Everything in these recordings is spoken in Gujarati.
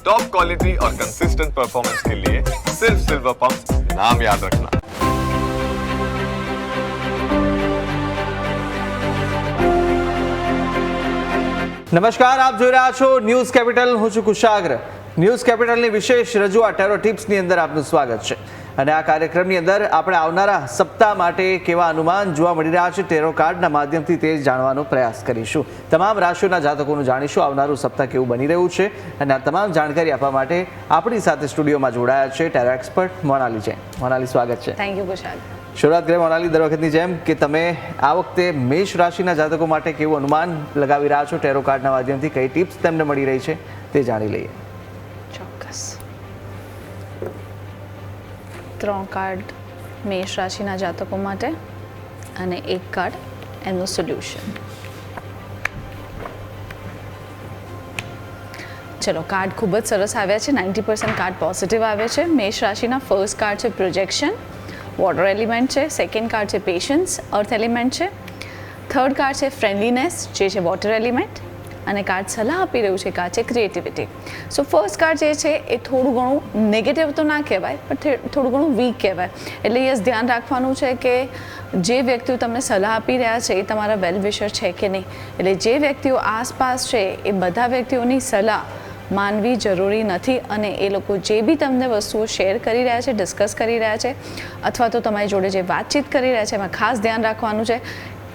टॉप क्वालिटी और कंसिस्टेंट परफॉर्मेंस के लिए सिर्फ सिल्वर पंप नाम याद रखना નમસ્કાર આપ જોઈ રહ્યા છો ન્યૂઝ કેપિટલ હું છું કુશાગ્ર ન્યૂઝ કેપિટલની વિશેષ રજૂઆત ટેરો ટિપ્સની અંદર આપનું સ્વાગત છે અને આ કાર્યક્રમની અંદર આપણે આવનારા સપ્તાહ માટે કેવા અનુમાન જોવા મળી રહ્યા છે ટેરો કાર્ડના માધ્યમથી તે જાણવાનો પ્રયાસ કરીશું. તમામ રાશિઓના જાતકોનું જાણીશું આવનારું સપ્તાહ કેવું બની રહ્યું છે અને આ તમામ જાણકારી આપવા માટે આપણી સાથે સ્ટુડિયોમાં જોડાયા છે ટેરો એક્સપર્ટ મોનાલી જૈન. મોનાલી સ્વાગત છે. થેન્ક યુ કુશાલ શરૂઆત કરીએ મોનાલી દર વખતની જેમ કે તમે આ વખતે મેષ રાશિના જાતકો માટે કેવું અનુમાન લગાવી રહ્યા છો? ટેરો કાર્ડના માધ્યમથી કઈ ટિપ્સ તેમને મળી રહી છે તે જાણી લઈએ ચોક્કસ ત્રણ કાર્ડ મેષ રાશિના જાતકો માટે અને એક કાર્ડ એનું સોલ્યુશન. ચલો, કાર્ડ ખૂબ જ સરસ આવ્યા છે. નાઇન્ટી પર્સન્ટ કાર્ડ પોઝિટિવ આવે છે. મેષ રાશિના ફર્સ્ટ કાર્ડ છે પ્રોજેક્શન વોટર એલિમેન્ટ છે. સેકન્ડ કાર્ડ છે પેશન્સ અર્થ એલિમેન્ટ છે. થર્ડ કાર્ડ છે ફ્રેન્ડલીનેસ જે છે વોટર એલિમેન્ટ અને કાર્ડ સલાહ આપી રહ્યું છે કાર્ડ છે ક્રિએટિવિટી સો ફર્સ્ટ કાર્ડ જે છે એ થોડું ઘણું નેગેટિવ તો ના કહેવાય, પણ થોડું ઘણું વીક કહેવાય. એટલે યસ, ધ્યાન રાખવાનું છે કે જે વ્યક્તિઓ તમને સલાહ આપી રહ્યા છે એ તમારા વેલ વિશર છે કે નહીં. એટલે જે વ્યક્તિઓ આસપાસ છે એ બધા વ્યક્તિઓની સલાહ માનવી જરૂરી નથી અને એ લોકો જે બી તમને વસ્તુઓ શેર કરી રહ્યા છે ડિસ્કસ કરી રહ્યા છે, અથવા તો તમારી જોડે જે વાતચીત કરી રહ્યા છે, એમાં ખાસ ધ્યાન રાખવાનું છે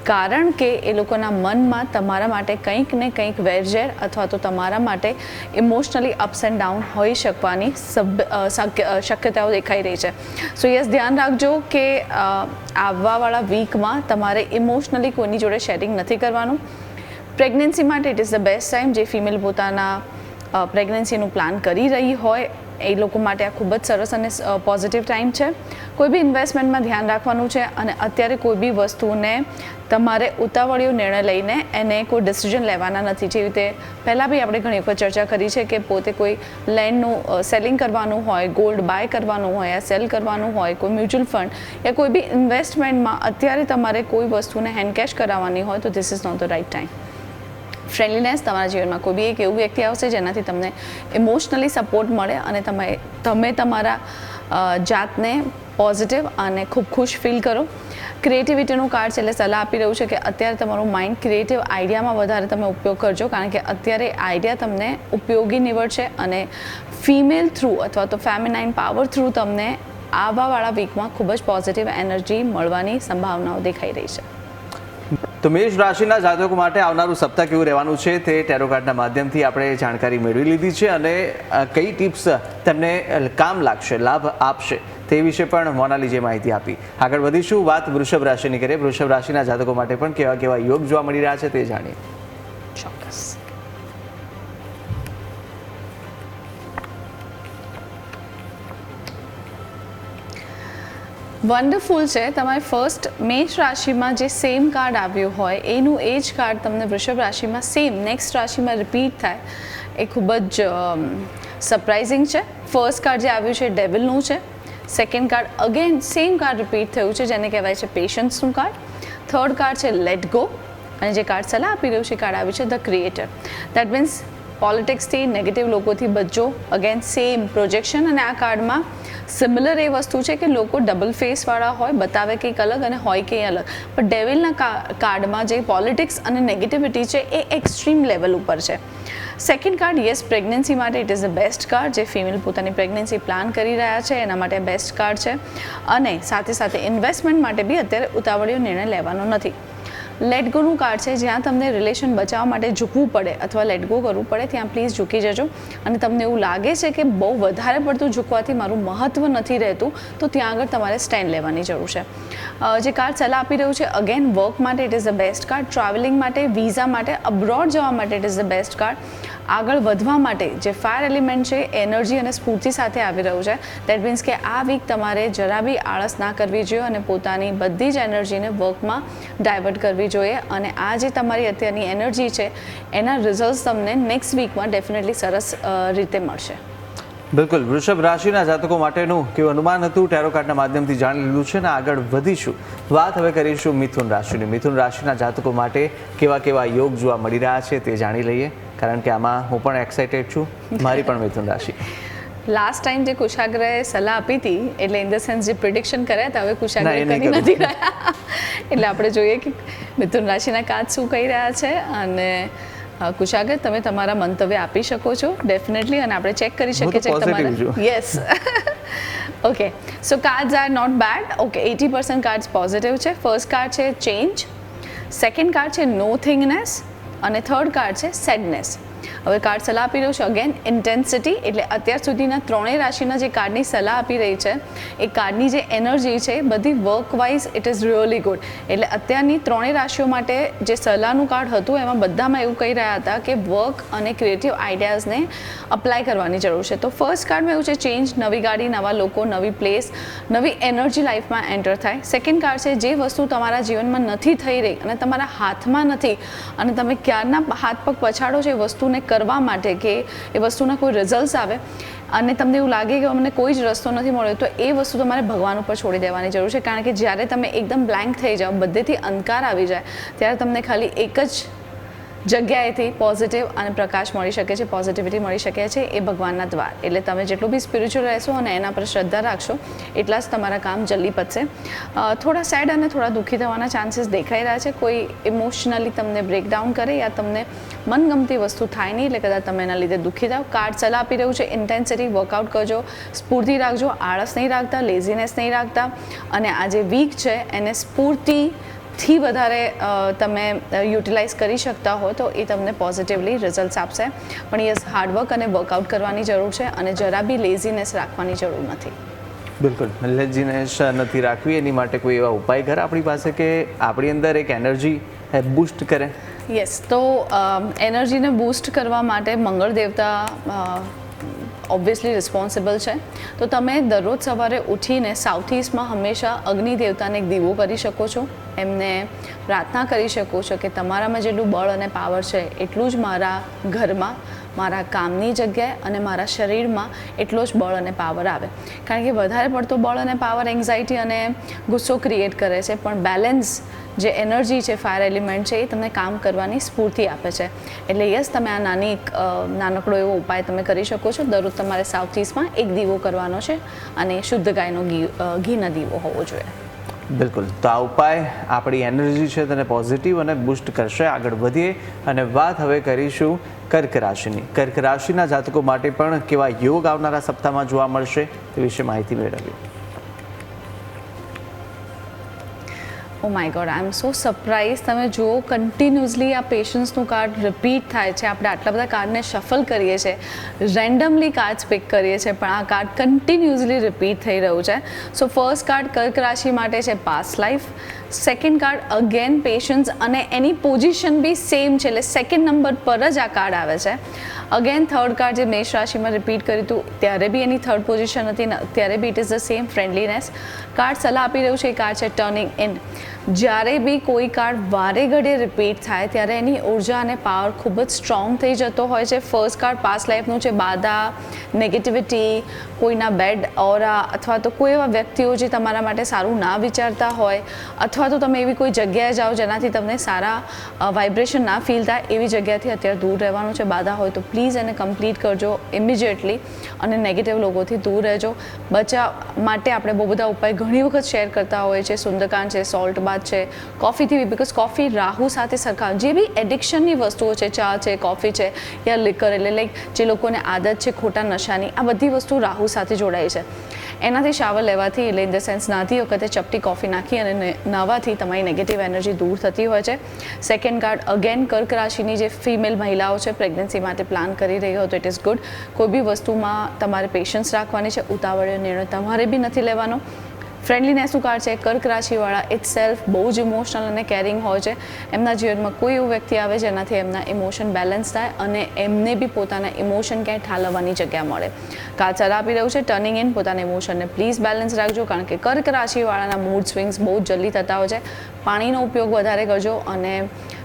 કારણ કે એ લોકોના મનમાં તમારા માટે કંઈક ને કંઈક વેરઝેર અથવા તો તમારા માટે ઇમોશનલી અપ્સ એન્ડ ડાઉન હોઈ શકવાની શક્યતાઓ દેખાઈ રહી છે. સો યસ ધ્યાન રાખજો કે આવવાવાળા વીકમાં તમારે ઇમોશનલી કોઈની જોડે શેરિંગ નથી કરવાનું. પ્રેગ્નન્સી માટે it is the best time જે ફિમેલ પોતાના પ્રેગ્નન્સીનું પ્લાન કરી રહી હોય, એ લોકો માટે આ ખૂબ જ સરસ અને પોઝિટિવ ટાઈમ છે. કોઈ બી ઇન્વેસ્ટમેન્ટમાં ધ્યાન રાખવાનું છે અને અત્યારે કોઈ બી વસ્તુને તમારે ઉતાવળિયો નિર્ણય લઈને એને કોઈ ડિસિઝન લેવાના નથી. જેવી રીતે પહેલાં બી આપણે ઘણી વખત ચર્ચા કરી છે કે પોતે કોઈ લેન્ડનું સેલિંગ કરવાનું હોય ગોલ્ડ બાય કરવાનું હોય યા સેલ કરવાનું હોય, કોઈ મ્યુચ્યુઅલ ફંડ યા કોઈ બી ઇન્વેસ્ટમેન્ટમાં અત્યારે તમારે કોઈ વસ્તુને હેન્ડકેશ કરાવવાની હોય તો this is not the right time friendliness તમારા જીવનમાં કોઈ બી એક એવું વ્યક્તિ આવશે જેનાથી તમને ઇમોશનલી સપોર્ટ મળે અને તમે તમે તમારા જાતને પોઝિટિવ અને ખૂબ ખુશ ફીલ કરો. ક્રિએટિવિટીનું કાર્ડ છે એટલે સલાહ આપી રહ્યું છે કે અત્યારે તમારું માઇન્ડ ક્રિએટિવ આઈડિયામાં વધારે તમે ઉપયોગ કરજો, કારણ કે અત્યારે આઈડિયા તમને ઉપયોગી નીવડશે અને ફિમેલ થ્રુ અથવા તો ફેમિનાઇન પાવર થ્રુ તમને આવવાવાળા વીકમાં ખૂબ જ પોઝિટિવ એનર્જી મળવાની સંભાવનાઓ દેખાઈ રહી છે. તો મેષ રાશિના જાતકો માટે આવનારું સપ્તાહ કેવું રહેવાનું છે તે ટેરો કાર્ડના માધ્યમથી આપણે જાણકારી મેળવી લીધી છે અને કઈ ટિપ્સ તેમને કામ લાગશે, લાભ આપશે? તે વિશે પણ મોનાલી જે માહિતી આપી. આગળ વધીશું. વાત વૃષભ રાશિની કરીએ. વૃષભ રાશિના જાતકો માટે પણ કેવા કેવા યોગ જોવા મળી રહ્યા છે તે જાણીએ. ચોક્કસ. વન્ડરફુલ છે. તમારે ફર્સ્ટ મેષ રાશિમાં જે સેમ કાર્ડ આવ્યું હોય, એનું એ જ કાર્ડ તમને વૃષભ રાશિમાં સેમ નેક્સ્ટ રાશિમાં રિપીટ થાય. એ ખૂબ જ સરપ્રાઇઝિંગ છે. ફર્સ્ટ કાર્ડ જે આવ્યું છે ડેવિલનું છે. Second card again same card repeat થયું છે, જેને કહેવાય છે પેશન્સનું કાર્ડ થર્ડ કાર્ડ છે લેટ ગો અને જે કાર્ડ સલાહ આપી રહ્યું છે કાર્ડ આવ્યું છે ધ ક્રિએટર દેટ મીન્સ પોલિટિક્સથી નેગેટિવ લોકોથી બચજો અગેન સેમ પ્રોજેક્શન અને આ કાર્ડમાં સિમિલર એ વસ્તુ છે કે લોકો ડબલ ફેસવાળા હોય, બતાવે કંઈક અલગ અને હોય કંઈ અલગ. પણ ડેવિલના કાર્ડમાં જે પોલિટિક્સ અને નેગેટિવિટી છે, એ એક્સ્ટ્રીમ લેવલ ઉપર છે. સેકન્ડ કાર્ડ યસ પ્રેગ્નન્સી માટે it is the best card જે ફિમેલ પોતાની પ્રેગ્નન્સી પ્લાન કરી રહ્યા છે, એના માટે બેસ્ટ કાર્ડ છે. અને સાથે સાથે ઇન્વેસ્ટમેન્ટ માટે બી અત્યારે ઉતાવળીયો નિર્ણય લેવાનો નથી. લેટ ગોનું કાર્ડ છે, જ્યાં તમને રિલેશન બચાવવા માટે ઝૂકવું પડે અથવા લેટ ગો કરવું પડે, ત્યાં પ્લીઝ ઝૂકી જજો. અને તમને એવું લાગે છે કે બહુ વધારે પડતું ઝૂકવાથી મારું મહત્ત્વ નથી રહેતું, તો ત્યાં આગળ તમારે સ્ટેન્ડ લેવાની જરૂર છે. જે કાર્ડ સલાહ આપી રહ્યું છે અગેન વર્ક માટે it is the best card traveling માટે વિઝા માટે અબ્રોડ જવા માટે it is the best card આગળ વધવા માટે જે ફાયર એલિમેન્ટ છે એનર્જી અને સ્ફૂર્તિ સાથે આવી રહ્યું છે દેટ મીન્સ કે આ વીક તમારે જરા બી આળસ ના કરવી જોઈએ અને પોતાની બધી જ એનર્જીને વર્કમાં ડાયવર્ટ કરવી જોઈએ. અને આ જે તમારી અત્યારની એનર્જી છે, એના રિઝલ્ટ તમને નેક્સ્ટ વીકમાં ડેફિનેટલી સરસ રીતે મળશે. બિલકુલ. વૃષભ રાશિના જાતકો માટેનું કેવું અનુમાન હતું? ટેરો કાર્ડના માધ્યમથી જાણી લીધું છે અને આગળ વધીશું. વાત હવે કરીશું મિથુન રાશિની. મિથુન રાશિના જાતકો માટે કેવા કેવા યોગ જોવા મળી રહ્યા છે તે જાણી લઈએ. કારણ કે આમાં હું પણ એક્સાઇટેડ છું. મારી પણ મિથુન રાશિ. લાસ્ટ ટાઈમ જે કુશાગ્રએ સલાહ આપી હતી એટલે ઇન ધ સેન્સ જે પ્રિડિક્શન કર્યા હતા હવે નહીં કરી નથી રહ્યા. એટલે આપણે જોઈએ કે મિથુન રાશિના કાચ શું કહી રહ્યા છે અને કુશાગ્રહ તમે તમારા મંતવ્ય આપી શકો છો ડેફિનેટલી અને આપણે ચેક કરી શકીએ છીએ તમારા yes okay so cards are not bad okay eighty percent cards positive છે. ફર્સ્ટ કાર્ડ છે ચેન્જ સેકન્ડ કાર્ડ છે નો થિંગનેસ અને થર્ડ કાર્ડ છે સેડનેસ હવે કાર્ડ સલાહ આપી રહ્યું છે. અગેન ઇન્ટેન્સિટી એટલે અત્યાર સુધીના ત્રણેય રાશિના જે કાર્ડની સલાહ આપી રહી છે, એ કાર્ડની જે એનર્જી છે બધી work wise it is really good એટલે અત્યારની ત્રણેય રાશિઓ માટે જે સલાહનું કાર્ડ હતું, એમાં બધામાં એવું કહી રહ્યા હતા કે વર્ક અને ક્રિએટિવ આઈડિયાઝને અપ્લાય કરવાની જરૂર છે. તો ફર્સ્ટ કાર્ડમાં એવું છે ચેન્જ નવી ગાડી, નવા લોકો, નવી પ્લેસ નવી એનર્જી લાઈફમાં એન્ટર થાય. સેકન્ડ કાર્ડ છે, જે વસ્તુ તમારા જીવનમાં નથી થઈ રહી અને તમારા હાથમાં નથી અને તમે ક્યારના હાથ પગ પછાડો છો એ વસ્તુને કરવા માટે કે એ વસ્તુના કોઈ રિઝલ્ટ્સ આવે. અને તમને એવું લાગે કે અમને કોઈ જ રસ્તો નથી મળ્યો, તો એ વસ્તુ તમારે ભગવાન ઉપર છોડી દેવાની જરૂર છે. કારણ કે જ્યારે તમે એકદમ બ્લેન્ક થઈ જાઓ, બધેથી અંધકાર આવી જાય, ત્યારે તમને ખાલી એક જ જગ્યાએથી પોઝિટિવ અને પ્રકાશ મળી શકે છે પોઝિટિવિટી મળી શકે છે એ ભગવાનના દ્વાર. એટલે તમે જેટલું બી સ્પિરિચ્યુઅલ રહેશો અને એના પર શ્રદ્ધા રાખશો, એટલા જ તમારા કામ જલ્દી પતશે. થોડા સેડ અને થોડા દુઃખી થવાના ચાન્સીસ દેખાઈ રહ્યા છે. કોઈ ઇમોશનલી તમને બ્રેકડાઉન કરે યા તમને મનગમતી વસ્તુ થાય નહીં, એટલે કદાચ તમે એના લીધે દુઃખી થાવ. કાર્ડ સલાહ આપી રહ્યું છે ઇન્ટેન્સિટી વર્કઆઉટ કરજો, સ્ફૂર્તિ રાખજો, આળસ નહીં રાખતા લેઝીનેસ નહીં રાખતા. અને આ જે વીક છે, એને સ્ફૂર્તિ થી વધારે તમે યુટિલાઇઝ કરી શકતા હો તો એ તમને પોઝિટિવલી રિઝલ્ટ આપશે. પણ યસ હાર્ડવર્ક અને વર્કઆઉટ કરવાની જરૂર છે અને જરા બી લેઝીનેસ રાખવાની જરૂર નથી. બિલકુલ. લેઝીનેસ નથી રાખવી એની માટે કોઈ એવા ઉપાય ખરા આપણી પાસે કે આપણી અંદર એક એનર્જી બૂસ્ટ કરે? યસ તો એનર્જીને બૂસ્ટ કરવા માટે મંગળ દેવતા ઓબ્વિયસલી રિસ્પોન્સિબલ છે. તો તમે દરરોજ સવારે ઉઠીને સાઉથ ઇસ્ટમાં હંમેશા અગ્નિ દેવતાને એક દીવો કરી શકો છો. એમને પ્રાર્થના કરી શકો છો કે તમારામાં જેટલું બળ અને પાવર છે, એટલું જ મારા ઘરમાં, મારા કામની જગ્યાએ અને મારા શરીરમાં એટલો જ બળ અને પાવર આવે. કારણ કે વધારે પડતો બળ અને પાવર એન્ઝાયટી અને ગુસ્સો ક્રિએટ કરે છે. પણ બેલેન્સ જે એનર્જી છે ફાયર એલિમેન્ટ છે એ તમને કામ કરવાની સ્ફૂર્તિ આપે છે. એટલે યસ તમે આ નાની એક, નાનકડો એવો ઉપાય તમે કરી શકો છો. દરરોજ તમારે સાઉથ ઇસ્ટમાં એક દીવો કરવાનો છે અને શુદ્ધ ગાયનો ઘી ઘીના દીવો હોવો જોઈએ. બિલકુલ. તો આ ઉપાય આપણી એનર્જી છે તેને પોઝિટિવ અને બુસ્ટ કરશે. આગળ વધીએ અને વાત હવે કરીશું કર્ક રાશિની. કર્ક રાશિના જાતકો માટે પણ કેવા યોગ આવનારા સપ્તાહમાં જોવા મળશે તે વિશે માહિતી મેળવીએ. ઓ my god I am so surprise તમે જુઓ કન્ટિન્યુઅસલી આ પેશન્સનું કાર્ડ રિપીટ થાય છે. આપણે આટલા બધા કાર્ડને શફલ કરીએ છીએ. રેન્ડમલી કાર્ડ્સ પિક કરીએ છીએ, પણ આ કાર્ડ કન્ટિન્યુઅસલી રિપીટ થઈ રહ્યું છે. સો ફર્સ્ટ કાર્ડ કર્ક રાશિ માટે છે past life second card again patience અને એની પોઝિશન બી સેમ છે, એટલે સેકન્ડ નંબર પર જ આ કાર્ડ આવે છે. અગેન થર્ડ કાર્ડ જે મેષ રાશિમાં રિપીટ કર્યું હતું, ત્યારે બી એની થર્ડ પોઝિશન હતી ને ત્યારે બી it is the same friendliness card સલાહ આપી રહ્યું છે, એ કાર્ડ છે ટર્નિંગ ઇન જ્યારે બી કોઈ કાર્ડ વારે ઘડે રિપીટ થાય, ત્યારે એની ઊર્જા અને પાવર ખૂબ જ સ્ટ્રોંગ થઈ જતો હોય છે. ફર્સ્ટ કાર્ડ પાસ લાઈફનું છે, બાધા નેગેટિવિટી કોઈના બેડ ઓરા અથવા તો કોઈ એવા વ્યક્તિઓ જે તમારા માટે સારું ના વિચારતા હોય અથવા તો તમે એવી કોઈ જગ્યાએ જાઓ જેનાથી તમને સારા વાઇબ્રેશન ના ફીલ થાય, એવી જગ્યાથી અત્યારે દૂર રહેવાનું છે, બાધા હોય તો પ્લીઝ એને કમ્પ્લીટ કરજો ઇમિડિયેટલી અને નેગેટિવ લોકોથી દૂર રહેજો. બચાવ માટે આપણે બહુ બધા ઉપાય ઘણી વખત શેર કરતા હોય છે સુંદરકાંડ છે સોલ્ટ બાથ છે કોફીથી બી બિકોઝ કોફી રાહુ સાથે સરખા, જે બી એડિક્શનની વસ્તુઓ છે, ચા છે, કોફી છે, યા લિકર એટલે લાઈક જે લોકોને આદત છે ખોટા નશાની, આ બધી વસ્તુ રાહુ સાથે જોડાય છે. એનાથી શાવર લેવાથી, એટલે ઇન ધ સેન્સ નાતી વખતે ચપટી કોફી નાખી અને નાવાથી તમારી નેગેટિવ એનર્જી દૂર થતી હોય છે. સેકન્ડ કાર્ડ અગેન કર્ક રાશિની જે ફિમેલ મહિલાઓ છે પ્રેગ્નન્સી માટે પ્લાન કરી રહી હોય તો ઇટ ઇઝ ગુડ કોઈ બી વસ્તુમાં તમારે પેશન્સ રાખવાની છે ઉતાવળ્યો નિર્ણય તમારે બી નથી લેવાનો. ફ્રેન્ડલીનેસનું કાર્ડ છે? કર્ક રાશિવાળા ઇટ સેલ્ફ બહુ જ ઇમોશનલ અને કેરિંગ હોય છે. એમના જીવનમાં કોઈ એવું વ્યક્તિ આવે જેનાથી એમના ઇમોશન બેલેન્સ થાય અને એમને બી પોતાના ઇમોશન ક્યાંય ઠાલવવાની જગ્યા મળે. કાચાર આપી રહ્યું છે ટર્નિંગ ઇન પોતાના ઇમોશનને પ્લીઝ બેલેન્સ રાખજો, કારણ કે કર્ક રાશિવાળાના મૂડ સ્વિંગ્સ બહુ જલ્દી થતા હોય છે. પાણીનો ઉપયોગ વધારે કરજો અને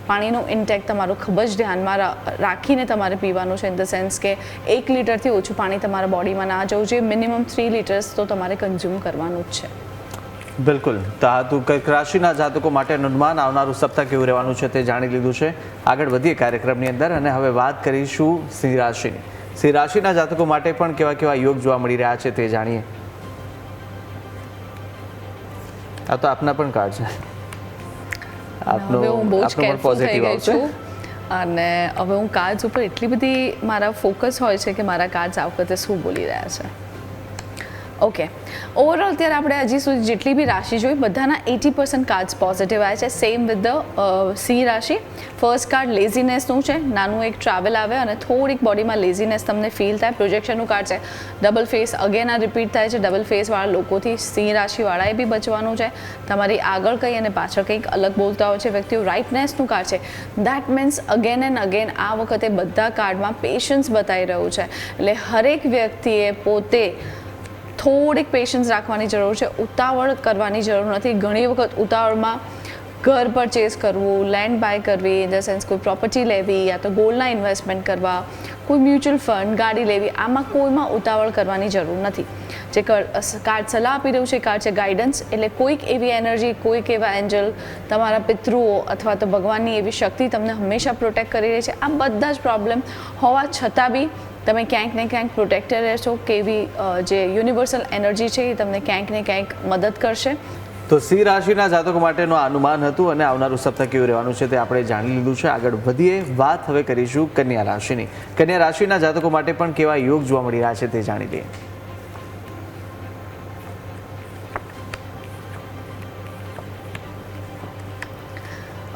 પાણીનું ઇન્ટેક તમારું ખૂબ જ ધ્યાનમાં રાખીને તમારે પીવાનું છે ઇન ધ સેન્સ કે એક લીટરથી ઓછું પાણી તમારા બોડીમાં ના જવું જોઈએ. મિનિમમ થ્રી લીટર્સ તો તમારે કન્ઝ્યુમ કરવાનું જ છે. બિલકુલ. તો આ તું રાશિના જાતકો માટે અનુમાન આવનારું સપ્તાહ કેવું રહેવાનું છે તે જાણી લીધું છે. આગળ વધીએ કાર્યક્રમની અંદર અને હવે વાત કરીશું સિંહ રાશિની સિંહ રાશિના જાતકો માટે પણ કેવા કેવા યોગ જોવા મળી રહ્યા છે તે જાણીએ. આ તો આપના પણ કાર્ડ છે. આપનો આપનો પોઝિટિવ આવશે. અને હવે હું કાર્ડ્સ ઉપર એટલી બધી મારા ફોકસ હોય છે કે મારા કાર્ડ્સ આ વખતે શું બોલી રહ્યા છે. ઓકે ઓવરઓલ ત્યારે આપણે હજી સુધી જેટલી બી રાશિ જોઈ, બધાના એટી પર્સન્ટ કાર્ડ્સ પોઝિટિવ આવ્યા છે. સેમ વિથ ધ સી રાશિ. ફર્સ્ટ કાર્ડ લેઝીનેસનું છે. નાનું એક ટ્રાવેલ આવે અને થોડીક બોડીમાં લેઝીનેસ તમને ફીલ થાય. પ્રોજેક્શનનું કાર્ડ છે. ડબલ ફેસ અગેન આ રિપીટ થાય છે. ડબલ ફેસવાળા લોકોથી સિંહ રાશિવાળાએ બી બચવાનું છે. તમારી આગળ કંઈ અને પાછળ કંઈક અલગ બોલતા હોય છે વ્યક્તિઓ. રાઇટનેસનું કાર્ડ છે. That means again and again આ વખતે બધા કાર્ડમાં પેશન્સ બતાવી રહ્યું છે. એટલે હરેક વ્યક્તિએ પોતે થોડીક પેશન્સ રાખવાની જરૂર છે, ઉતાવળ કરવાની જરૂર નથી. ઘણી વખત ઉતાવળમાં ઘર પરચેસ કરવું લેન્ડ બાય કરવી ઇન ધ સેન્સ કોઈ પ્રોપર્ટી લેવી યા તો ગોલ્ડના ઇન્વેસ્ટમેન્ટ કરવા, કોઈ મ્યુચ્યુઅલ ફંડ ગાડી લેવી, આમાં કોઈમાં ઉતાવળ કરવાની જરૂર નથી. જે કાર્ડ સલાહ આપી રહ્યું છે કાર્ડ છે ગાઈડન્સ એટલે કોઈક એવી એનર્જી કોઈક એવા એન્જલ તમારા પિતૃઓ અથવા તો ભગવાનની એવી શક્તિ તમને હંમેશા પ્રોટેક્ટ કરી રહી છે. આ બધા જ પ્રોબ્લેમ હોવા છતાં બી તમે ક્યાંક ને ક્યાંક પ્રોટેક્ટેડ રહેશો કેવી જે યુનિવર્સલ એનર્જી છે એ તમને ક્યાંક ને ક્યાંક મદદ કરશે. તો સિંહ રાશિના જાતકો માટેનું આ અનુમાન હતું અને આવનારું સપ્તાહ કેવું રહેવાનું છે તે આપણે જાણી લીધું છે. આગળ વધીએ વાત હવે કરીશું કન્યા રાશિની. કન્યા રાશિના જાતકો માટે પણ કેવા યોગ જોવા મળી રહ્યા છે તે જાણી લઈએ.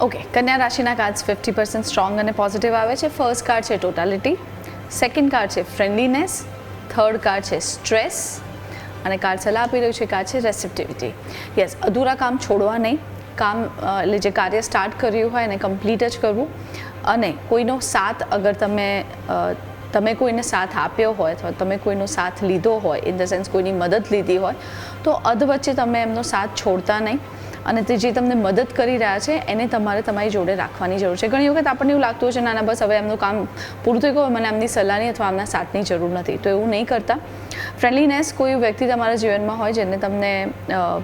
ઓકે કન્યા રાશિના કાર્ડ્સ ફિફ્ટી પર્સન્ટ સ્ટ્રોંગ અને પોઝિટિવ આવે છે. ફર્સ્ટ કાર્ડ છે ટોટાલિટી સેકન્ડ કાર્ડ છે ફ્રેન્ડલીનેસ થર્ડ કાર્ડ છે સ્ટ્રેસ અને કાર્ડ સલાહ આપી રહ્યું છે કાર્ડ છે રેસિપ્ટિવિટી યસ અધૂરા કામ છોડવા નહીં. કામ એટલે જે કાર્ય સ્ટાર્ટ કર્યું હોય એને કમ્પ્લીટ જ કરવું. અને કોઈનો સાથ અગર તમે તમે કોઈને સાથ આપ્યો હોય અથવા તમે કોઈનો સાથ લીધો હોય ઇન ધ સેન્સ કોઈની મદદ લીધી હોય, તો અધ વચ્ચે તમે એમનો સાથ છોડતા નહીં. અને તે જે તમને મદદ કરી રહ્યા છે, એને તમારે તમારી જોડે રાખવાની જરૂર છે. ઘણી વખત આપણને એવું લાગતું હોય છે, ના ના, બસ હવે એમનું કામ પૂરું થઈ ગયું મને એમની સલાહની અથવા એમના સાથની જરૂર નથી. તો એવું નહીં કરતા. ફ્રેન્ડલીનેસ કોઈ વ્યક્તિ તમારા જીવનમાં હોય જેને તમને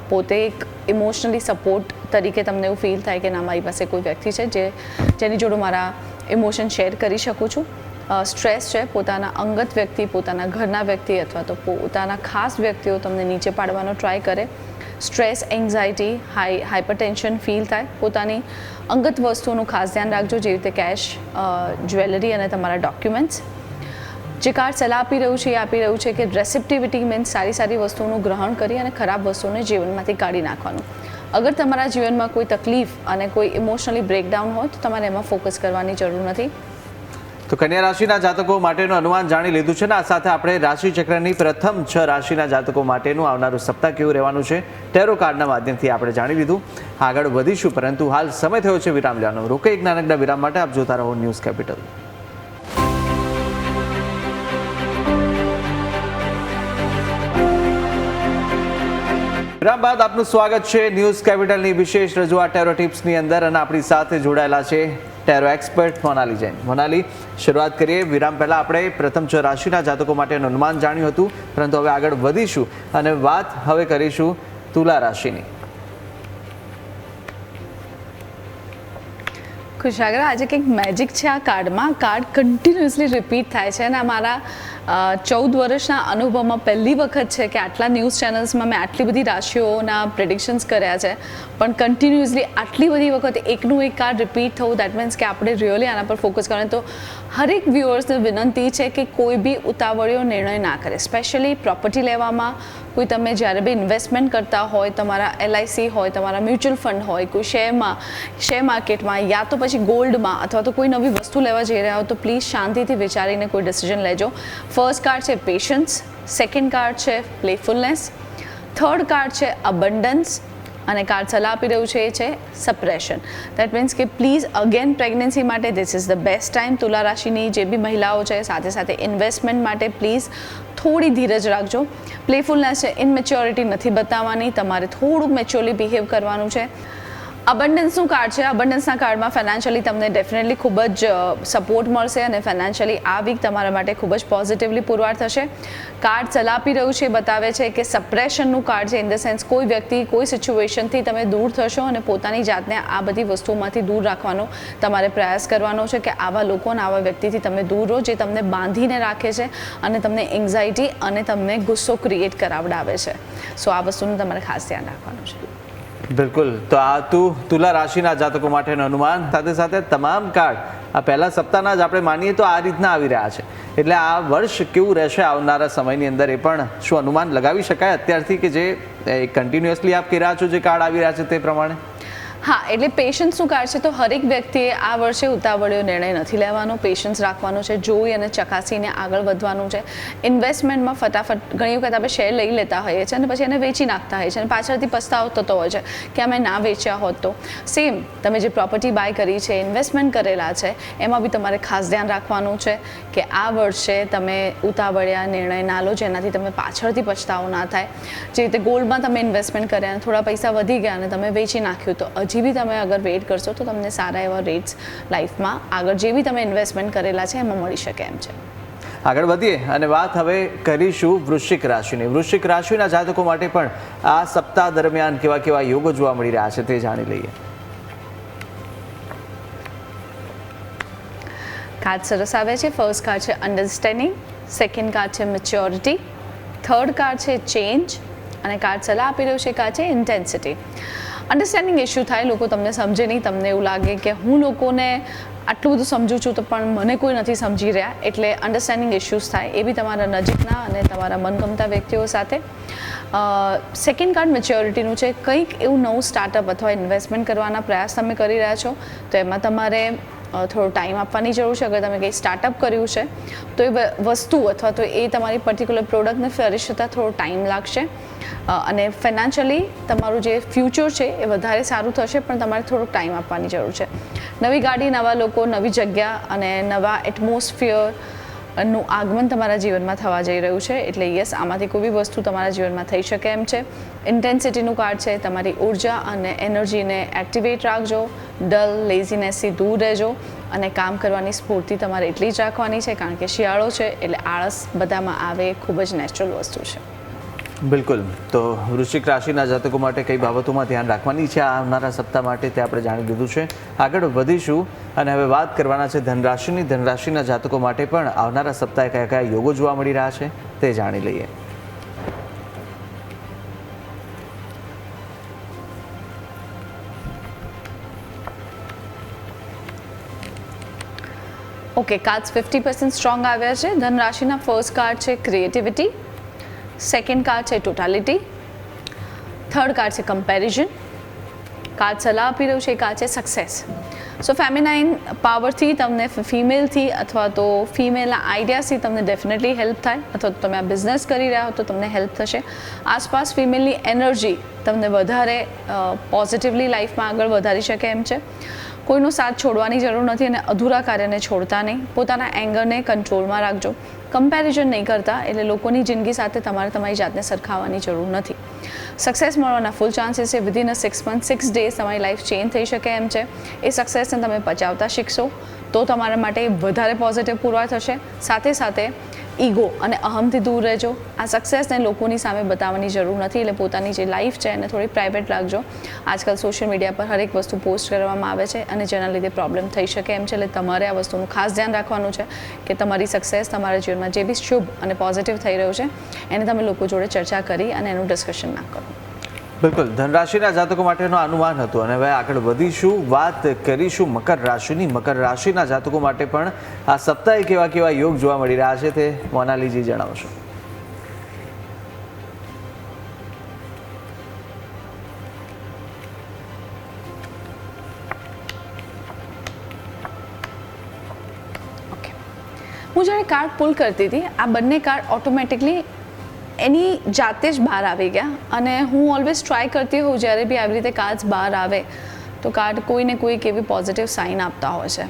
પોતે એક ઇમોશનલી સપોર્ટ તરીકે તમને એવું ફીલ થાય કે, ના, મારી પાસે કોઈ વ્યક્તિ છે જે, જેની જોડે મારા ઇમોશન શેર કરી શકું છું. સ્ટ્રેસ છે, પોતાના અંગત વ્યક્તિ, પોતાના ઘરના વ્યક્તિ અથવા તો પોતાના ખાસ વ્યક્તિઓ તમને નીચે પાડવાનો ટ્રાય કરે. Stress, anxiety, high, hypertension feel થાય. પોતાની અંગત વસ્તુઓનું ખાસ ધ્યાન રાખજો, જેવી રીતે કેશ જ્વેલરી અને તમારા ડોક્યુમેન્ટ્સ. જે કાર્ડ સલાહ આપી રહ્યું છે એ આપી રહ્યું છે કે રેસિપ્ટિવિટી મીન્સ સારી સારી વસ્તુઓનું ગ્રહણ કરી અને ખરાબ વસ્તુઓને જીવનમાંથી કાઢી નાખવાનું. અગર તમારા જીવનમાં કોઈ તકલીફ અને કોઈ ઇમોશનલી બ્રેકડાઉન હોય તો તમારે એમાં ફોકસ કરવાની જરૂર નથી. તો કન્યા રાશિના જાતકો માટેનું અનુમાન જાણી લીધું છે ને આ સાથે આપણે રાશિ ચક્રની પ્રથમ છ રાશિના જાતકો માટેનું આવનારું સપ્તાહ કેવું રહેવાનું છે? ટેરો કાર્ડના માધ્યમથી આપણે જાણી લીધું. આગળ વધીશું, પરંતુ હાલ સમય થયો છે વિરામ લેવાનો. રોકે એક નાનકડા વિરામ માટે આપ જોતા રહો ન્યૂઝ કેપિટલ. વિરામ બાદ આપનું સ્વાગત છે ન્યૂઝ કેપિટલની વિશેષ રજૂઆત ટેરો ટિપ્સની અંદર અને આપણી સાથે જોડાયેલા છે ટેરો એક્સપર્ટ મોનાલી જૈન. મોનાલી, શરૂઆત કરીએ. વિરામ પહેલા આપણે પ્રથમ છ રાશિના જાતકો માટેનું અનુમાન જાણ્યું હતું. પરંતુ હવે આગળ વધીશું અને વાત હવે કરીશું તુલા રાશિની. ખુશાગર આજે કંઈક મેજિક છે આ કાર્ડમાં કાર્ડ કન્ટિન્યુઅસલી રિપીટ થાય છે અને મારા ચૌદ વર્ષના અનુભવમાં પહેલી વખત છે કે આટલા ન્યૂઝ ચેનલ્સમાં મેં આટલી બધી રાશિઓના પ્રેડિક્શન્સ કર્યા છે. પણ કન્ટિન્યુઅસલી આટલી બધી વખત એકનું એક કાર્ડ રિપીટ થવું દેટ મીન્સ કે આપણે રિયલી આના પર ફોકસ કરવાનું. તો હરેક વ્યુઅર્સને વિનંતી છે કે કોઈ બી ઉતાવળીઓ નિર્ણય ના કરે. સ્પેશિયલી પ્રોપર્ટી લેવામાં કોઈ તમે જ્યારે બી ઇન્વેસ્ટમેન્ટ કરતા હોય, તમારા એલઆઈસી હોય, તમારા મ્યુચ્યુઅલ ફંડ હોય, કોઈ શેરમાં શેર માર્કેટમાં યા તો પછી ગોલ્ડમાં અથવા તો કોઈ નવી વસ્તુ લેવા જઈ રહ્યા હો તો પ્લીઝ શાંતિથી વિચારીને કોઈ ડિસિઝન લેજો. ફર્સ્ટ કાર્ડ છે પેશન્સ સેકન્ડ કાર્ડ છે પ્લેફુલનેસ થર્ડ કાર્ડ છે અબન્ડન્સ અને કાર્ડ સલાહ આપી રહ્યું છે એ છે સપ્રેશન દેટ મીન્સ કે પ્લીઝ અગેન પ્રેગ્નન્સી માટે this is the best time તુલા રાશિની જે બી મહિલાઓ છે સાથે સાથે ઇન્વેસ્ટમેન્ટ માટે પ્લીઝ થોડી ધીરજ રાખજો. પ્લેફુલનેસ છે ઇનમેચ્યોરિટી નથી બતાવવાની. તમારે થોડુંક મેચ્યોરલી બિહેવ કરવાનું છે. અબન્ડન્સનું કાર્ડ છે. અબન્ડન્સના કાર્ડમાં ફાઇનાન્શિયલી તમને ડેફિનેટલી ખૂબ જ સપોર્ટ મળશે અને ફાઇનાન્શિયલી આ વીક તમારા માટે ખૂબ જ પોઝિટિવલી પુરવાર થશે. કાર્ડ ચલાપી રહ્યું છે, બતાવે છે કે સપ્રેશનનું કાર્ડ છે. ઇન ધ સેન્સ કોઈ વ્યક્તિ, કોઈ સિચ્યુએશનથી તમે દૂર થશો અને પોતાની જાતને આ બધી વસ્તુઓમાંથી દૂર રાખવાનો તમારે પ્રયાસ કરવાનો છે કે આવા લોકો અને આવા વ્યક્તિથી તમે દૂર રહો જે તમને બાંધીને રાખે છે અને તમને એન્ઝાયટી અને તમને ગુસ્સો ક્રિએટ કરાવડાવે છે. સો આ વસ્તુનું તમારે ખાસ ધ્યાન રાખવાનું છે. બિલકુલ. તો આ તું તુલા રાશિના જાતકો માટેનું અનુમાન. સાથે સાથે તમામ કાર્ડ. આ પહેલા સપ્તાહના જ આપણે માનીએ તો આ રીતના આવી રહ્યા છે. એટલે આ વર્ષ કેવું રહેશે આવનારા સમયની અંદર એ પણ શું અનુમાન લગાવી શકાય? અત્યારથી કે જે કન્ટિન્યુઅસલી આપ કહી રહ્યા છો જે કાર્ડ આવી રહ્યા છે તે પ્રમાણે? હા, એટલે પેશન્સનું કાર્ડ છે તો હરેક વ્યક્તિએ આ વર્ષે ઉતાવળ્યો નિર્ણય નથી લેવાનો. પેશન્સ રાખવાનો છે, જોઈ અને ચકાસીને આગળ વધવાનું છે. ઇન્વેસ્ટમેન્ટમાં ફટાફટ ઘણી વખત આપણે શેર લઈ લેતા હોઈએ છીએ અને પછી એને વેચી નાખતા હોઈએ છીએ અને પાછળથી પસ્તાવો થતો હોય છે કે અમે ના વેચ્યા હોત તો. સેમ તમે જે પ્રોપર્ટી બાય કરી છે ઇન્વેસ્ટમેન્ટ કરેલા છે, એમાં બી તમારે ખાસ ધ્યાન રાખવાનું છે કે આ વર્ષે તમે ઉતાવળ્યા નિર્ણય ના લો, જેનાથી તમે પાછળથી પછતાવો ના થાય. જે રીતે ગોલ્ડમાં તમે ઇન્વેસ્ટમેન્ટ કર્યા અને થોડા પૈસા વધી ગયા અને તમે વેચી નાખ્યું, તો હજી બી તમે અગર વેઇટ કરશો તો તમને સારા એવા રેટ્સ લાઈફમાં આગળ જે બી તમે ઇન્વેસ્ટમેન્ટ કરેલા છે એમાં મળી શકે એમ છે. આગળ વધીએ અને વાત હવે કરીશું વૃશ્ચિક રાશિની. વૃશ્ચિક રાશિના જાતકો માટે પણ આ સપ્તાહ દરમિયાન કેવા કેવા યોગો જોવા મળી રહ્યા છે તે જાણી લઈએ. કાર્ડ સરસ આવે છે. ફર્સ્ટ કાર્ડ છે અન્ડરસ્ટેન્ડિંગ સેકન્ડ કાર્ડ છે મેચ્યોરિટી થર્ડ કાર્ડ છે ચેન્જ અને કાર્ડ સલાહ આપી રહ્યું છે કાર્ડ છે ઇન્ટેન્સિટી અન્ડરસ્ટેન્ડિંગ ઇશ્યુ થાય, લોકો તમને સમજે નહીં, તમને એવું લાગે કે હું લોકોને આટલું બધું સમજું છું તો પણ મને કોઈ નથી સમજી રહ્યા. એટલે અન્ડરસ્ટેન્ડિંગ ઇશ્યુઝ થાય એ બી તમારા નજીકના અને તમારા મનગમતા વ્યક્તિઓ સાથે. સેકન્ડ કાર્ડ મેચ્યોરિટીનું છે, કંઈક એવું નવું સ્ટાર્ટઅપ અથવા ઇન્વેસ્ટમેન્ટ કરવાના પ્રયાસ તમે કરી રહ્યા છો, તો એમાં તમારે થોડો ટાઈમ આપવાની જરૂર છે. અગર તમે કંઈ સ્ટાર્ટઅપ કર્યું છે, તો એ વસ્તુ અથવા તો એ તમારી પર્ટિક્યુલર પ્રોડક્ટને ફ્લરિશ થતાં થોડો ટાઈમ લાગશે. અને ફાઇનાન્શિયલી તમારું જે ફ્યુચર છે, એ વધારે સારું થશે, પણ તમારે થોડોક ટાઈમ આપવાની જરૂર છે. નવી ગાડી, નવા લોકો, નવી જગ્યા અને નવા એટમોસ્ફિયર નું આગમન તમારા જીવનમાં થવા જઈ રહ્યું છે. એટલે યસ આમાંથી કોઈ બી વસ્તુ તમારા જીવનમાં થઈ શકે એમ છે. ઇન્ટેન્સિટીનું કાર્ડ છે, તમારી ઊર્જા અને એનર્જીને એક્ટિવેટ રાખજો. ડલ લેઝીનેસથી દૂર રહેજો અને કામ કરવાની સ્ફૂર્તિ તમારે એટલી જ રાખવાની છે, કારણ કે શિયાળો છે, એટલે આળસ બધામાં આવે ખૂબ જ નેચરલ વસ્તુ છે. બિલકુલ. તો વૃશ્ચિક રાશિના જાતકો માટે કઈ બાબતોમાં ધ્યાન રાખવાની છે? આ આવનારા સપ્તાહ માટે તે આપણે જાણી લીધું છે. આગળ વધીશું અને હવે વાત કરવાના છે ધનરાશિની. ધનરાશિના જાતકો માટે પણ આવનારા સપ્તાહે કયા કયા યોગો જોવા મળી રહ્યા છે તે જાણી લઈએ. Okay cards fifty percent strong આવ્યા છે. ધનરાશિના ફર્સ્ટ કાર્ડ છે ક્રિએટિવિટી સેકન્ડ કાર્ડ છે ટોટાલિટી થર્ડ કાર્ડ છે કમ્પેરિઝન કાર્ડ સલાહ આપી રહ્યું છે એ કાર્ડ છે સક્સેસ સો ફેમિનાઇન પાવરથી તમને ફિમેલથી અથવા તો ફિમેલના આઈડિયાથી તમને ડેફિનેટલી હેલ્પ થાય. અથવા તો તમે આ બિઝનેસ કરી રહ્યા હો તો તમને હેલ્પ થશે. આસપાસ ફિમેલની એનર્જી તમને વધારે પોઝિટિવલી લાઈફમાં આગળ વધારી શકે એમ છે. કોઈનો સાથ છોડવાની જરૂર નથી અને અધૂરા કાર્યને છોડતા નહીં. પોતાના એંગરને કંટ્રોલમાં રાખજો. કમ્પેરિઝન નહીં કરતા એટલે લોકોની જિંદગી સાથે તમારે તમારી જાતને સરખાવવાની જરૂર નથી. સક્સેસ મળવાના ફૂલ ચાન્સીસ છે. Within a six month six days તમારી લાઈફ ચેન્જ થઈ શકે એમ છે. એ સક્સેસને તમે પચાવતા શીખશો. તો તમારા માટે વધારે પોઝિટિવ પુરવાર થશે. સાથે સાથે ઈગો અને અહમથી દૂર રહેજો. આ સક્સેસને લોકોની સામે બતાવવાની જરૂર નથી, એટલે પોતાની જે લાઈફ છે એને થોડી પ્રાઇવેટ રાખજો. આજકાલ સોશિયલ મીડિયા પર હરેક વસ્તુ પોસ્ટ કરવામાં આવે છે અને જેના લીધે પ્રોબ્લેમ થઈ શકે એમ છે, એટલે તમારે આ વસ્તુનું ખાસ ધ્યાન રાખવાનું છે કે તમારી સક્સેસ તમારા જીવનમાં જે બી શુભ અને પોઝિટિવ થઈ રહ્યું છે, એને તમે લોકો જોડે ચર્ચા કરી અને એનું ડિસ્કશન ના કરો. બિલકુલ. ધનરાશિના જાતકો માટેનું અનુમાન હતું. અને હવે આગળ વધીશું, વાત કરીશું મકર રાશિની. મકર રાશિના જાતકો માટે પણ આ સપ્તાહે કેવા કેવા યોગ જોવા મળી રહ્યા છે તે મોનાલીજી જણાવશો. હું જ્યારે કાર્ડ પુલ કરતી હતી, આ બંને કાર્ડ ઓટોમેટિકલી એની જાતે જ બહાર આવી ગયા અને હું ઓલવેઝ ટ્રાય કરતી હોઉં જ્યારે બી આવી રીતે કાર્ડ્સ બહાર આવે તો કાર્ડ કોઈને કોઈક એવી પોઝિટિવ સાઇન આપતા હોય છે.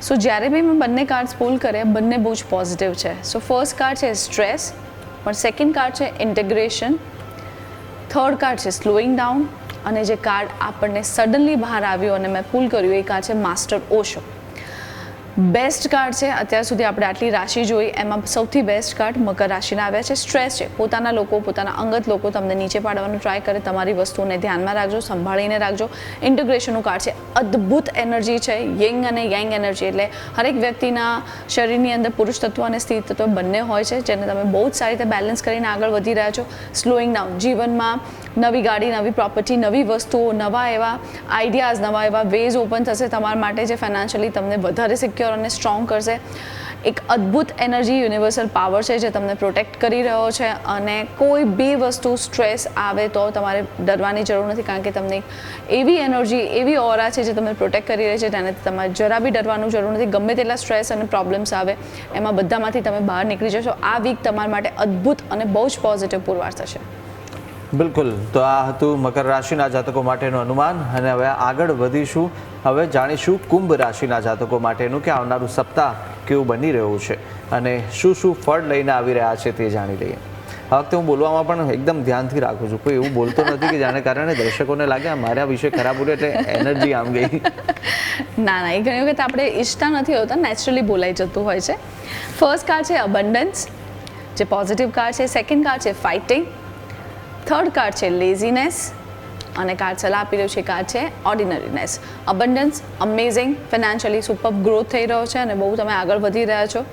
સો જ્યારે બી મેં બંને કાર્ડ્સ પુલ કર્યા, બંને બહુ જ પોઝિટિવ છે. સો ફર્સ્ટ કાર્ડ છે સ્ટ્રેસ પણ સેકન્ડ કાર્ડ છે ઇન્ટિગ્રેશન થર્ડ કાર્ડ છે સ્લોઈંગ ડાઉન અને જે કાર્ડ આપણને સડનલી બહાર આવ્યું અને મેં પુલ કર્યું, એ કાર્ડ છે માસ્ટર ઓશો બેસ્ટ કાર્ડ છે. અત્યાર સુધી આપણે આટલી રાશિ જોઈ, એમાં સૌથી બેસ્ટ કાર્ડ મકર રાશિના આવ્યા છે. સ્ટ્રેસ છે. પોતાના લોકો, પોતાના અંગત લોકો તમને નીચે પાડવાનું ટ્રાય કરે. તમારી વસ્તુને ધ્યાનમાં રાખજો, સંભાળીને રાખજો. ઇન્ટિગ્રેશનનું કાર્ડ છે. અદ્ભુત એનર્જી છે. યંગ અને યંગ એનર્જી એટલે હરેક વ્યક્તિના શરીરની અંદર પુરુષ તત્વ અને સ્ત્રી તત્વ બંને હોય છે, જેને તમે બહુ જ સારી રીતે બેલેન્સ કરીને આગળ વધી રહ્યા છો. સ્લોઈંગ ડાઉન જીવનમાં નવી ગાડી, નવી પ્રોપર્ટી નવી વસ્તુઓ, નવા એવા આઈડિયાઝ નવા એવા વેઝ ઓપન થશે તમારા માટે જે ફાઇનાન્શિયલી તમને વધારે સિક્યોર અને સ્ટ્રોંગ કરશે. એક અદ્ભુત એનર્જી યુનિવર્સલ પાવર છે જે તમને પ્રોટેક્ટ કરી રહ્યો છે અને કોઈ બી વસ્તુ સ્ટ્રેસ આવે તો તમારે ડરવાની જરૂર નથી કારણ કે તમને એવી એનર્જી એવી ઓરા છે જે તમને પ્રોટેક્ટ કરી રહી છે તેને તમારે જરા બી ડરવાનું જરૂર નથી. ગમે તેટલા સ્ટ્રેસ અને પ્રોબ્લેમ્સ આવે, એમાં બધામાંથી તમે બહાર નીકળી જશો. આ વીક તમારા માટે અદ્ભુત અને બહુ જ પોઝિટિવ પુરવાર થશે. બિલકુલ. તો આ હતું મકર રાશિના જાતકો માટેનું અનુમાન અને હવે આગળ વધીશું. હવે જાણીશું કુંભ રાશિના જાતકો માટેનું કે આવનારું સપ્તાહ કેવું બની રહ્યું છે અને શું શું ફળ લઈને આવી રહ્યા છે તે જાણી લઈએ. આ વખતે હું બોલવામાં પણ એકદમ ધ્યાનથી રાખું છું. કોઈ એવું બોલતો નથી કે જાણે કારણે દર્શકોને લાગે મારા વિશે ખરાબ બોલ્યો એટલે એનર્જી આમ ગઈ. ના ના, એ ઘણી વખત આપણે ઈચ્છતા નથી હોતા નેચરલી બોલાઈ જતું હોય છે. ફર્સ્ટ કાર્ડ છે અબન્ડન્સ જે પોઝિટિવ કાર્ડ છે. સેકન્ડ કાર્ડ છે ફાઇટિંગ થર્ડ કાર્ડ છે લેઝીનેસ અને કાર્ડ સલાહ આપી રહ્યું છે કાર્ડ છે ordinariness abundance amazing financially super growth થઈ રહ્યો છે અને બહુ તમે આગળ વધી રહ્યા છો.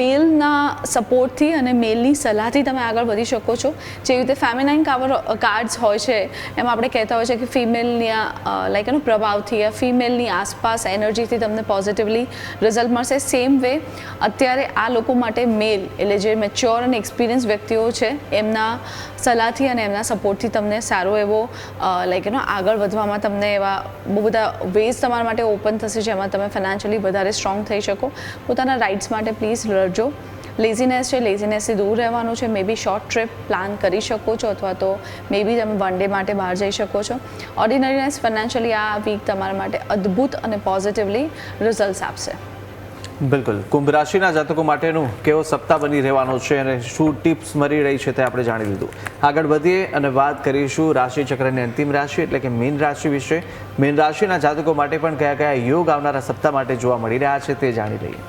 મેલના સપોર્ટથી અને મેલની સલાહથી તમે આગળ વધી શકો છો. જેવી રીતે ફેમિનાઇન કાવર કાર્ડ્સ હોય છે, એમાં આપણે કહેતા હોય છે કે ફિમેલની લાઈક એનો પ્રભાવથી યા ફિમેલની આસપાસ એનર્જીથી તમને પોઝિટિવલી રિઝલ્ટ મળશે. સેમ વે અત્યારે આ લોકો માટે મેલ એટલે જે મેચ્યોર અને એક્સપિરિયન્સ વ્યક્તિઓ છે, એમના સલાહથી અને એમના સપોર્ટથી તમને સારો એવો લાઈક નો આગળ વધવામાં તમને એવા બહુ બધા વેઝ તમારા માટે ઓપન થશે, જેમાં તમે ફાઇનાન્શિયલી વધારે સ્ટ્રોંગ થઈ શકો. પોતાના રાઇટ્સ માટે પ્લીઝ લડજો લેઝીનેસ છે લેઝીનેસથી દૂર રહેવાનું છે. May be short trip plan કરી શકો છો, અથવા તો મે બી તમે વન ડે માટે બહાર જઈ શકો છો. ઓર્ડિનરીનેસ ફાઇનાન્શિયલી આ વીક તમારા માટે અદ્ભુત અને પોઝિટિવલી રિઝલ્ટ્સ આપશે. બિલકુલ. કુંભ રાશિના જાતકો માટેનું કેવો સપ્તાહ બની રહેવાનો છે અને શું ટિપ્સ મળી રહી છે તે આપણે જાણી લીધું. આગળ વધીએ અને વાત કરીશું રાશિ ચક્રની અંતિમ રાશિ એટલે કે મીન રાશિ વિશે. મીન રાશિના જાતકો માટે પણ કયા કયા યોગ આવનારા સપ્તાહ માટે જોવા મળી રહ્યા છે તે જાણી લઈએ.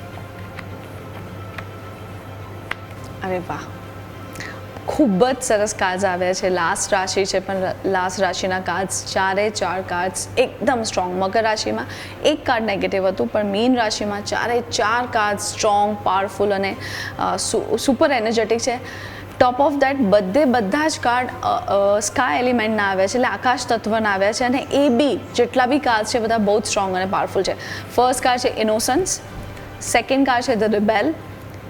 અરે વાહ. ખૂબ જ સરસ કાર્ડ્સ આવ્યા છે. લાસ્ટ રાશિ છે પણ લાસ્ટ રાશિના કાર્ડ્સ ચારે ચાર કાર્ડ્સ એકદમ સ્ટ્રોંગ. મકર રાશિમાં એક કાર્ડ નેગેટિવ હતું, પણ મીન રાશિમાં ચારે ચાર કાર્ડ સ્ટ્રોંગ પાવરફુલ અને સુપર એનર્જેટિક છે. ટોપ ઓફ દેટ બધે બધા જ કાર્ડ સ્કાય એલિમેન્ટના આવ્યા છે, એટલે આકાશ તત્વના આવ્યા છે અને એ બી જેટલા બી કાર્ડ છે બધા બહુ જ સ્ટ્રોંગ અને પાવરફુલ છે. ફર્સ્ટ કાર્ડ છે ઇનોસન્સ સેકન્ડ કાર્ડ છે ધ રિબેલ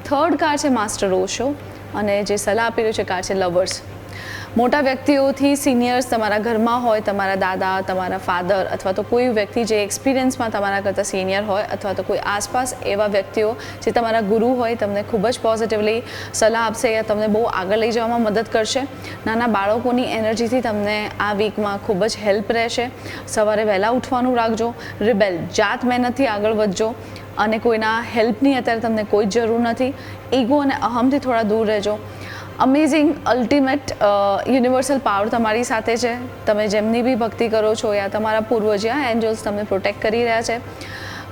થર્ડ કાર્ડ છે માસ્ટર ઓશો અને જે સલાહ આપી રહ્યું છે કાર છે લવર્સ. મોટા વ્યક્તિઓથી સિનિયર્સ તમારા ઘરમાં હોય, તમારા દાદા, તમારા ફાધર અથવા તો કોઈ વ્યક્તિ જે એક્સપિરિયન્સમાં તમારા કરતાં સિનિયર હોય અથવા તો કોઈ આસપાસ એવા વ્યક્તિઓ જે તમારા ગુરુ હોય, તમને ખૂબ જ પોઝિટિવલી સલાહ આપશે યા તમને બહુ આગળ લઈ જવામાં મદદ કરશે. નાના બાળકોની એનર્જીથી તમને આ વીકમાં ખૂબ જ હેલ્પ રહેશે. સવારે વહેલા ઉઠવાનું રાખજો. રિબેલ જાત મહેનતથી આગળ વધજો. અને કોઈના હેલ્પની અત્યારે તમને કોઈ જરૂર નથી. ઈગો અને અહમથી થોડા દૂર રહેજો. અમેઝિંગ અલ્ટિમેટ યુનિવર્સલ પાવર તમારી સાથે છે. તમે જેમની બી ભક્તિ કરો છો યા તમારા પૂર્વજ, યા એન્જલ્સ તમને પ્રોટેક્ટ કરી રહ્યા છે.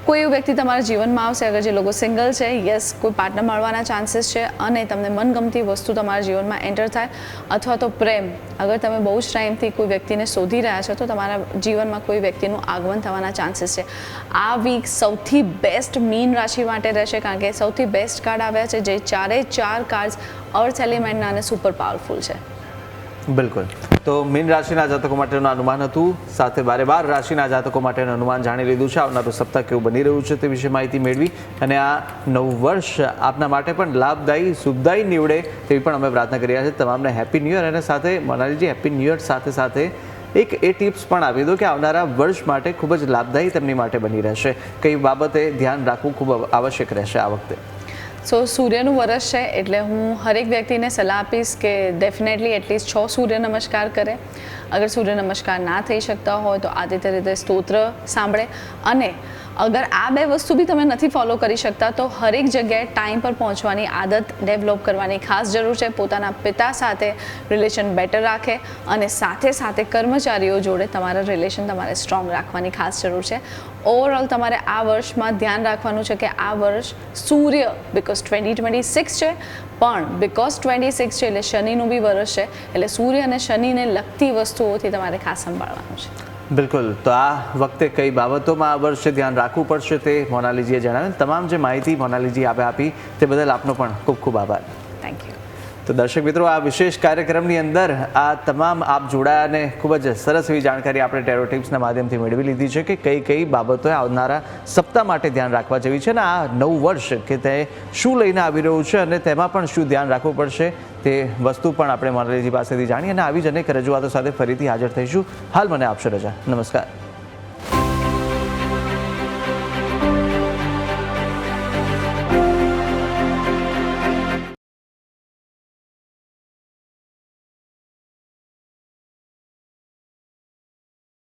કોઈ એવું વ્યક્તિ તમારા જીવનમાં આવશે, અગર જે લોકો સિંગલ છે યસ કોઈ પાર્ટનર મળવાના ચાન્સીસ છે, અને તમને મનગમતી વસ્તુ તમારા જીવનમાં એન્ટર થાય, અથવા તો પ્રેમ. અગર તમે બહુ જ ટાઈમથી કોઈ વ્યક્તિને શોધી રહ્યા છો, તો તમારા જીવનમાં કોઈ વ્યક્તિનું આગમન થવાના ચાન્સીસ છે. આ વીક સૌથી બેસ્ટ મીન રાશિ માટે રહેશે, કારણ કે સૌથી બેસ્ટ કાર્ડ આવ્યા છે, જે ચારે ચાર કાર્ડ્સ અર્થ એલિમેન્ટના અને સુપર પાવરફુલ છે. બિલકુલ. તો મીન રાશિના જાતકો માટેનું અનુમાન હતું. સાથે બારે બાર રાશિના જાતકો માટેનું અનુમાન જાણી લીધું છે. આવનારું સપ્તાહ કેવું બની રહ્યું છે તે વિશે માહિતી મેળવી અને આ નવું વર્ષ આપના માટે પણ લાભદાયી, શુભદાયી નીવડે તેવી પણ અમે પ્રાર્થના કરી રહ્યા છીએ. તમામને હેપી ન્યૂ યર અને સાથે મનાલીજી હેપી ન્યૂ યર સાથે સાથે એક એ ટિપ્સ પણ આપી દો કે આવનારા વર્ષ માટે ખૂબ જ લાભદાયી તેમની માટે બની રહેશે. કઈ બાબતે ધ્યાન રાખવું ખૂબ આવશ્યક રહેશે આ વખતે. સો સૂર્યનું વરસ છે એટલે હું હરેક વ્યક્તિને સલાહ આપીશ કે ડેફિનેટલી એટલીસ્ટ છ સૂર્ય નમસ્કાર કરે. અગર સૂર્ય નમસ્કાર ના થઈ શકતા હોય તો આદિત્ય રીતે સ્તોત્ર સાંભળે. અને અગર આ બે વસ્તુ બી તમે નથી ફોલો કરી શકતા, તો હરેક જગ્યાએ ટાઈમ પર પહોંચવાની આદત ડેવલપ કરવાની ખાસ જરૂર છે. પોતાના પિતા સાથે રિલેશન બેટર રાખે અને સાથે સાથે કર્મચારીઓ જોડે તમારા રિલેશન તમારે સ્ટ્રોંગ રાખવાની ખાસ જરૂર છે. ઓવરઓલ તમારે આ વર્ષમાં ધ્યાન રાખવાનું છે કે આ વર્ષ સૂર્ય બિકોઝ ટ્વેન્ટી ટ્વેન્ટી સિક્સ છે, પણ બિકોઝ ટ્વેન્ટી સિક્સ છે એટલે શનિનું બી વર્ષ છે, એટલે સૂર્ય અને શનિને લગતી વસ્તુઓથી તમારે ખાસ સંભાળવાનું છે. બિલકુલ. તો આ વખતે કઈ બાબતોમાં આ વર્ષે ધ્યાન રાખવું પડશે તે મોનાલીજીએ જણાવ્યું. તમામ જે માહિતી મોનાલીજી આપે આપી, તે બદલ આપનો પણ ખૂબ ખૂબ આભાર. થેન્ક યુ તો દર્શક મિત્રો, આ વિશેષ કાર્યક્રમની અંદર આ તમામ આપ જોડાયા અને ખૂબ જ સરસ એવી જાણકારી આપણે ટેરો ટિપ્સના માધ્યમથી મેળવી લીધી છે કે કઈ કઈ બાબતોએ આવનારા સપ્તાહ માટે ધ્યાન રાખવા જેવી છે અને આ નવું વર્ષ કે તે શું લઈને આવી રહ્યું છે અને તેમાં પણ શું ધ્યાન રાખવું પડશે તે વસ્તુ પણ આપણે મોનાલીજી પાસેથી જાણી અને આવી જ અનેક રજૂઆતો સાથે ફરીથી હાજર થઈશું. હાલ મને આપશો રજા. નમસ્કાર.